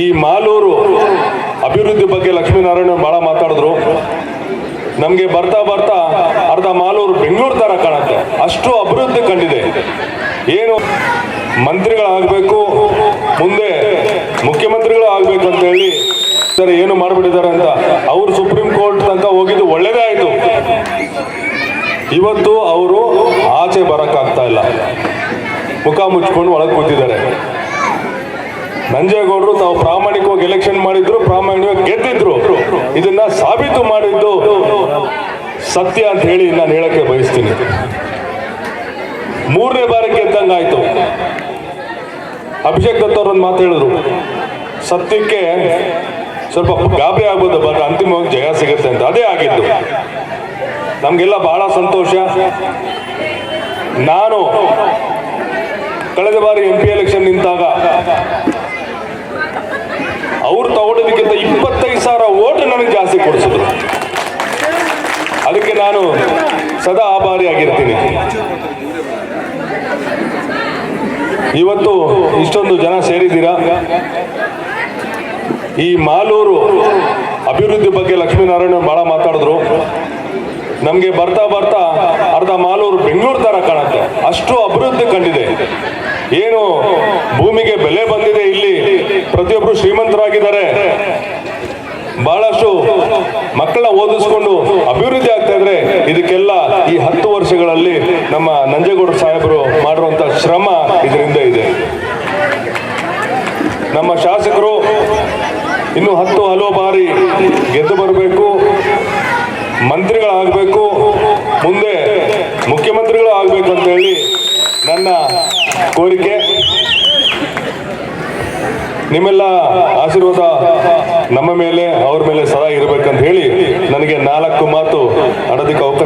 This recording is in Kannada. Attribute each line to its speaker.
Speaker 1: ಈ ಮಾಲೂರು ಅಭಿವೃದ್ಧಿ ಬಗ್ಗೆ ಲಕ್ಷ್ಮೀನಾರಾಯಣ ಬಹಳ ಮಾತಾಡಿದ್ರು. ನಮಗೆ ಬರ್ತಾ ಬರ್ತಾ ಅರ್ಧ ಮಾಲೂರು ಬೆಂಗಳೂರು ತರ ಕಾಣುತ್ತೆ. ಅಷ್ಟು ಅಭಿವೃದ್ಧಿ ಕಂಡಿದೆ. ಏನು ಮಂತ್ರಿಗಳಾಗಬೇಕು, ಮುಂದೆ ಮುಖ್ಯಮಂತ್ರಿಗಳು ಆಗ್ಬೇಕು ಅಂತ ಹೇಳಿ ಏನು ಮಾಡ್ಬಿಟ್ಟಿದ್ದಾರೆ ಅಂತ ಅವರು ಸುಪ್ರೀಂ ಕೋರ್ಟ್ ತನಕ ಹೋಗಿದ್ದು ಒಳ್ಳೇದೇ ಆಯ್ತು. ಇವತ್ತು ಅವರು ಆಚೆ ಬರಕ್ಕಾಗ್ತಾ ಇಲ್ಲ. ಮುಖ ಮುಚ್ಕೊಂಡು ಒಳಗೆ ಕೂತಿದ್ದಾರೆ. ನಂಜೇಗೌಡರು ತಾವು ಪ್ರಾಮಾಣಿಕವಾಗಿ ಎಲೆಕ್ಷನ್ ಮಾಡಿದ್ರು, ಪ್ರಾಮಾಣಿಕವಾಗಿ ಗೆದ್ದಿದ್ರು. ಇದನ್ನ ಸಾಬೀತು ಮಾಡಿದ್ದು ಸತ್ಯ ಅಂತ ಹೇಳಿ ನಾನು ಹೇಳಕ್ಕೆ ಬಯಸ್ತೀನಿ. ಮೂರನೇ ಬಾರಿ ಗೆದ್ದಂಗಾಯ್ತು. ಅಭಿಷೇಕ್ ದತ್ತ ಅವ್ರು ಒಂದು ಮಾತು ಹೇಳಿದ್ರು. ಸತ್ಯಕ್ಕೆ ಸ್ವಲ್ಪ ಗಾಬರಿ ಆಗ್ಬೋದು ಬಟ್ ಅಂತಿಮವಾಗಿ ಜಯ ಸಿಗುತ್ತೆ ಅಂತ. ಅದೇ ಆಗಿದ್ದು. ನಮಗೆಲ್ಲ ಬಹಳ ಸಂತೋಷ. ನಾನು, ಕಳೆದ ಬಾರಿ ಎಂ ಪಿ ಎಲೆಕ್ಷನ್ ನಿಂತಾಗ ಅವ್ರು ತಗೊಳ್ಳೋದಕ್ಕಿಂತ ಇಪ್ಪತ್ತೈದು ಸಾವಿರ ಓಟ್ ನನಗೆ ಜಾಸ್ತಿ ಕೊಡಿಸಿದ್ರು. ಅದಕ್ಕೆ ನಾನು ಸದಾ ಆಭಾರಿಯಾಗಿರ್ತೀನಿ ಇವತ್ತು ಇಷ್ಟೊಂದು ಜನ ಸೇರಿದ್ದೀರಾ? ಈ ಮಾಲೂರು ಅಭಿವೃದ್ಧಿ ಬಗ್ಗೆ ಲಕ್ಷ್ಮೀನಾರಾಯಣ ಬಹಳ ಮಾತಾಡಿದ್ರು. ನಮಗೆ ಬರ್ತಾ ಬರ್ತಾ ಅರ್ಧ ಮಾಲೂರು ಬೆಂಗಳೂರು ತರ ಕಾಣುತ್ತೆ. ಅಷ್ಟು ಅಭಿವೃದ್ಧಿ ಕಂಡಿದೆ. ಏನು? ಭೂಮಿಗೆ ಬೆಲೆ ಬಂದಿದೆ ಇಲ್ಲಿ. ಪ್ರತಿಯೊಬ್ಬರು ಶ್ರೀಮಂತರಾಗಿದ್ದಾರೆ. ಬಹಳಷ್ಟು ಮಕ್ಕಳನ್ನ ಓದಿಸ್ಕೊಂಡು ಅಭಿವೃದ್ಧಿ ಆಗ್ತಾ ಇದ್ರೆ ಇದಕ್ಕೆಲ್ಲ ಈ ಹತ್ತು ವರ್ಷಗಳಲ್ಲಿ ನಮ್ಮ ನಂಜೇಗೌಡ ಸಾಹೇಬರು ಮಾಡಿರುವಂತ ಶ್ರಮ ಇದರಿಂದ ಇದೆ. ನಮ್ಮ ಶಾಸಕರು ಇನ್ನು ಹತ್ತು ಹಲವು ಬಾರಿ ಗೆದ್ದು ಬರಬೇಕು, ಮಂತ್ರಿಗಳಾಗಬೇಕು, ಮುಂದೆ ಮುಖ್ಯಮಂತ್ರಿಗಳು ಆಗಬೇಕು ಅಂತ ಹೇಳಿ ಕೋರಿಕೆ. ನಿಮ್ಮೆಲ್ಲ ಆಶೀರ್ವಾದ ನಮ್ಮ ಮೇಲೆ, ಅವ್ರ ಮೇಲೆ ಸದಾ ಇರಬೇಕಂತ ಹೇಳಿ ನನಗೆ ನಾಲ್ಕು ಮಾತು ಅಡದಿಕ್ಕೆ ಅವಕಾಶ